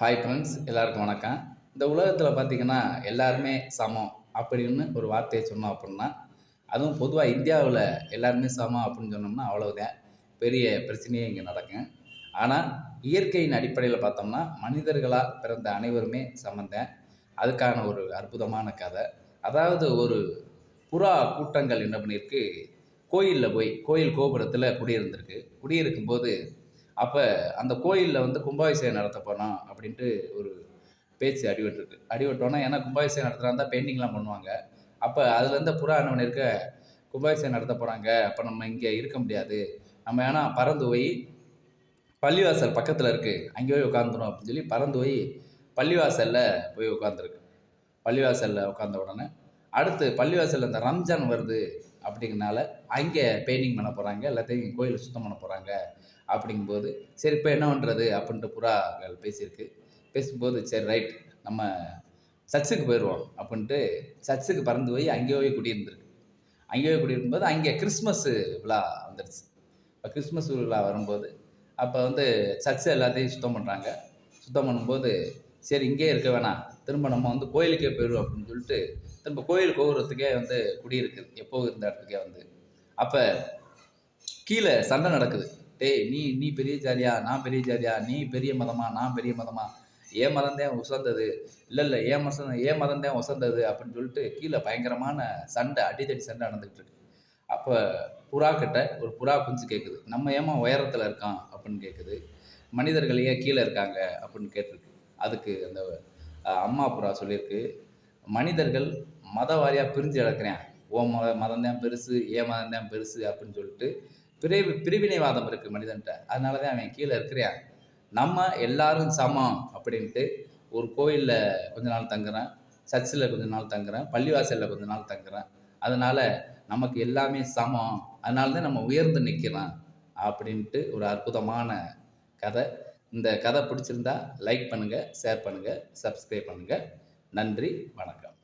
Hi friends எல்லாருக்கும் வணக்கம். இந்த உலகத்தில் பார்த்திங்கன்னா எல்லாருமே சமம் அப்படின்னு ஒரு வார்த்தையை சொன்னோம் அப்படின்னா அதுவும் பொதுவாக இந்தியாவில் எல்லாருமே சமம் அப்படின்னு சொன்னோம்னா அவ்வளோதான் பெரிய பிரச்சனையே இங்கே நடக்கும். ஆனால் இயற்கையின் அடிப்படையில் பார்த்தோம்னா மனிதர்களாக பிறந்த அனைவருமே சமந்தேன் அதுக்கான ஒரு அற்புதமான கதை. அதாவது ஒரு புறா கூட்டங்கள் என்ன பண்ணியிருக்கு? கோயிலில் போய் கோயில் கோபுரத்தில் குடியிருந்திருக்கு. குடியிருக்கும்போது அப்போ அந்த கோயிலில் வந்து கும்பாபிஷேகம் நடத்தப்போனா அப்படின்ட்டு ஒரு பேச்சு அடிபட்டுருக்கு. அடிபட்டோன்னா ஏன்னா கும்பாபிஷேகம் நடத்துகிறாங்க இருந்தால் பெயிண்டிங்லாம் பண்ணுவாங்க. அப்போ அதுலேருந்து புறா என்ன இருக்க கும்பாபிஷேகம் நடத்த போகிறாங்க அப்போ நம்ம இங்கே இருக்க முடியாது. நம்ம ஏன்னா பறந்து போய் பள்ளிவாசல் பக்கத்தில் இருக்குது அங்கே போய் உட்காந்துரும் அப்படின்னு சொல்லி பறந்து போய் பள்ளிவாசலில் போய் உட்காந்துருக்கு பள்ளிவாசலில் உட்காந்த உடனே அடுத்து பள்ளிவாசலில் இந்த ரம்ஜான் வருது அப்படிங்கனால அங்கே பெயிண்டிங் பண்ண போகிறாங்க எல்லாத்தையும் கோயிலை சுத்தம் பண்ண போகிறாங்க அப்படிங்கும்போது சரி இப்போ என்ன பண்ணுறது அப்படின்ட்டு புறாக்கள் பேசியிருக்கு. பேசும்போது சரி ரைட் நம்ம சர்ச்சுக்கு போயிடுவோம் அப்படின்ட்டு சர்ச்சுக்கு பறந்து போய் அங்கேயே போய் குடியிருந்திருக்கு. அங்கே போய் குடியிருக்கும்போது அங்கே கிறிஸ்மஸ் விழா வந்துடுச்சு இப்போ கிறிஸ்மஸ் விழா வரும்போது அப்போ வந்து சர்ச்சு எல்லாத்தையும் சுத்தம் பண்ணுறாங்க சுத்தம் பண்ணும்போது சரி இங்கேயே இருக்க வேணாம். திரும்ப நம்ம வந்து கோயிலுக்கே போயிடுவோம் அப்படின்னு சொல்லிட்டு நம்ம கோயில் கோபுரத்துக்கே வந்து குடியிருக்குது எப்போ இருந்த இடத்துக்கே வந்து. அப்போ கீழே சண்டை நடக்குது. டேய் நீ நீ பெரிய ஜாதியா? நான் பெரிய ஜாதியா? நீ பெரிய மதமா? நான் பெரிய மதமா? ஏன் மதம் உசந்தது? இல்லை இல்லை ஏன் மசந்த ஏன் மதம் உசந்தது? அப்படின்னு சொல்லிட்டு கீழே பயங்கரமான சண்டை அடித்தடி சண்டை நடந்துகிட்டு இருக்கு. அப்போ புறா கிட்ட ஒரு புறா குஞ்சு கேட்குது நம்ம ஏமா உயரத்தில் இருக்கான்? அப்படின்னு கேட்குது மனிதர்கள் ஏன் கீழே இருக்காங்க? அப்படின்னு கேட்டிருக்கு. அதுக்கு அந்த அம்மா புறா சொல்லியிருக்கு. மனிதர்கள் மத வாரியாக பிரிஞ்சு கிடக்கிறேன். ஓ மத மதம் தான் பெருசு ஏன் மதம் தான் பெருசு அப்படின்னு சொல்லிட்டு பிரி பிரிவினைவாதம் இருக்குது மனிதன்ட்ட. அதனால தான் அவன் கீழே இருக்கிறான். நம்ம எல்லாரும் சமம் அப்படின்ட்டு ஒரு கோயிலில் கொஞ்ச நாள் தங்குறேன். சர்ச்சில் கொஞ்ச நாள் தங்குறேன். பள்ளிவாசலில் கொஞ்ச நாள் தங்குறேன். அதனால் நமக்கு எல்லாமே சமம். அதனால தான் நம்ம உயர்ந்து நிற்கிறோம் அப்படின்ட்டு ஒரு அற்புதமான கதை. இந்த கதை பிடிச்சிருந்தா லைக் பண்ணுங்கள் ஷேர் பண்ணுங்கள் சப்ஸ்கிரைப் பண்ணுங்கள் நன்றி வணக்கம்.